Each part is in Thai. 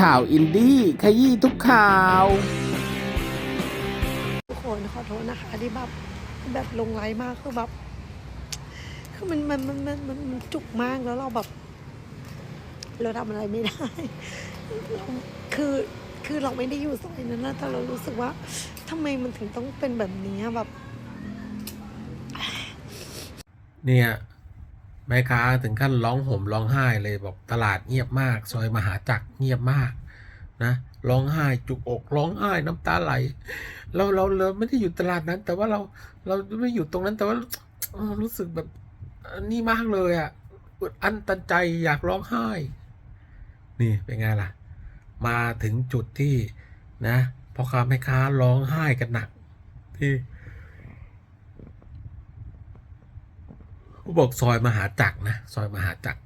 ข่าวอินดี้ขยี้ทุกข่าว ทุกคนขอโทษนะคะที่แบบแบบลงไลน์มากคือแบบคือมันมันมันมันมันมันจุกมากแล้วเราแบบ เราทำอะไรไม่ได้เราคือคือเราไม่ได้อยู่ซอยนั้นนะแต่เรารู้สึกว่าทำไมมันถึงต้องเป็นแบบนี้อะแบบ เนี่ย แม่ค้าถึงขั้นร้องห่มร้องไห้เลยบอกตลาดเงียบมาก ซอยมหาจักรเงียบมากนะร้องไห้จุกอกร้องไห้น้ำตาไหล เราเราเราไม่ได้อยู่ตลาดนั้น แต่ว่าเราเราไม่อยู่ตรงนั้นแต่ว่ารู้สึกแบบนี่มากเลยอะอึดอั้นตันใจอยากร้องไห้ นี่เป็นไงล่ะ มาถึงจุดที่นะพ่อค้าแม่ค้าร้องไห้กันหนักที่ เขาบอกซอยมหาจักรนะซอยมหาจักร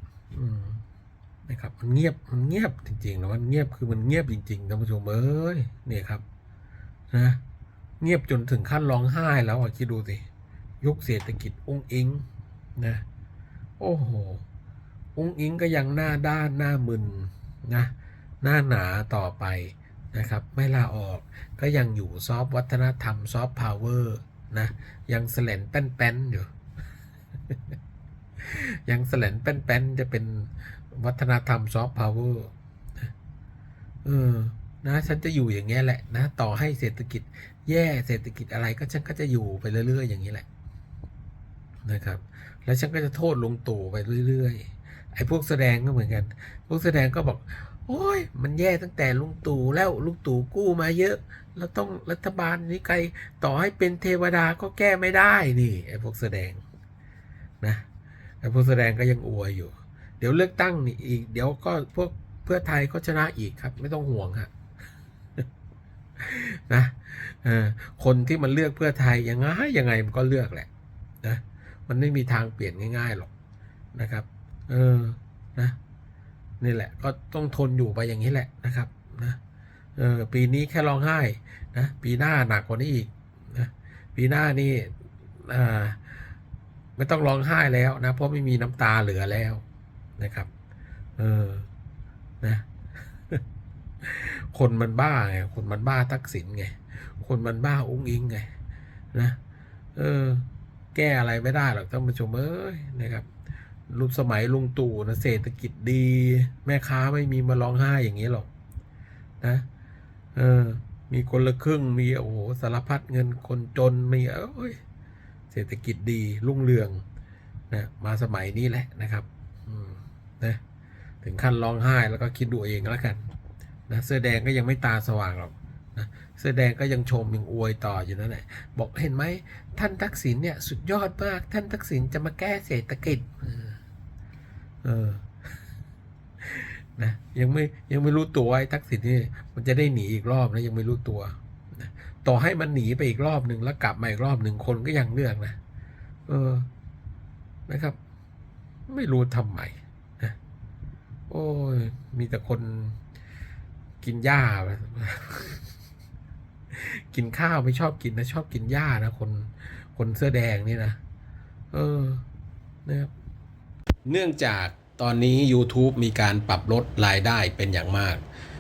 นะครับมันเงียบมันเงียบจริงๆแล้วมันเงียบคือมันเงียบจริงๆท่านผู้ชมเอ้ยเนี่ยครับนะเงียบจนถึงขั้นร้องไห้แล้วอะคิดดูสิยุคเศรษฐกิจอุ้งอิงนะโอ้โหอุ้งอิงก็ยังหน้าด้านหน้ามึนนะหน้าหนาต่อไปนะครับ ไม่ลาออกก็ยังอยู่ซอฟวัฒนธรรมซอฟพาวเวอร์นะยังแสลนแป้นๆอยู่ ยังแสลนแป้นๆจะเป็นวัฒนธรรมซอฟต์พาวเวอร์เออนะฉันจะอยู่อย่างเงี้ยแหละนะ ต่อให้เศรษฐกิจ แย่เศรษฐกิจอะไรก็ฉันก็จะอยู่ไปเรื่อย ๆ อย่างนี้แหละนะครับ แล้วฉันก็จะโทษลุงตู่ไปเรื่อยๆไอ้พวกแสดงก็เหมือนกัน พวกแสดงก็บอก โอ้ย มันแย่ตั้งแต่ลุงตู่แล้วลุงตู่กู้มาเยอะ แล้วต้องรัฐบาลนี้ไกลต่อให้เป็นเทวดาก็แก้ไม่ได้นี่ไอ้พวกแสดง นะไอ้พวกแสดงก็ยังอวยอยู่ เดี๋ยวเลือกตั้งนี่อีก เดี๋ยวก็พวกเพื่อไทยก็ชนะอีกครับ ไม่ต้องห่วงฮะนะเออคนที่มันเลือกเพื่อไทยยังไงยังไงมันก็เลือกแหละนะมันไม่มีทางเปลี่ยนง่ายๆหรอกนะครับ เออนะนี่แหละ ก็ต้องทนอยู่ไปอย่างนี้แหละนะครับนะเออปีนี้แค่ร้องไห้นะปีหน้าหนักกว่านี้อีกนะปีหน้านี่อ่า ไม่ต้องร้องไห้แล้วนะ เพราะไม่มีน้ำตาเหลือแล้วนะครับ เออนะ คนมันบ้าไงคนมันบ้าทักษิณไง คนมันบ้าอุ้งอิงไงนะ เออ แก้อะไรไม่ได้หรอกท่านผู้ชมเอ้ยนะครับรูปสมัยลุงตู่นะเศรษฐกิจดี แม่ค้าไม่มีมาร้องไห้อย่างนี้หรอกนะเออ มีคนละครึ่งมีโอ้โหสารพัดเงินคนจนมีเอ้ย เศรษฐกิจดีรุ่งเรืองนะมาสมัยนี้แหละนะครับนะถึงขั้นร้องไห้แล้วก็คิดดูเองแล้วกันนะเสื้อแดงก็ยังไม่ตาสว่างหรอกนะเสื้อแดงก็ยังชมยังอวยต่ออยู่นั่นแหละบอกเห็นไหมท่านทักษิณเนี่ยสุดยอดมาก ท่านทักษิณจะมาแก้เศรษฐกิจเออเออนะยังไม่ยังไม่รู้ตัวไอ้ทักษิณนี่มันจะได้หนีอีกรอบนะยังไม่รู้ตัว ต่อให้มันหนีไปอีกรอบหนึ่งแล้วกลับมาอีกรอบหนึ่งคนก็ยังเลือกนะ เออ นะครับ ไม่รู้ทำไมนะโอ้ยมีแต่คนกินหญ้า กินข้าวไม่ชอบกินนะ ชอบกินหญ้านะคนคนเสื้อแดงนี่นะ เออนะครับเนื่องจากตอนนี้ YouTube มีการปรับลดรายได้เป็นอย่างมาก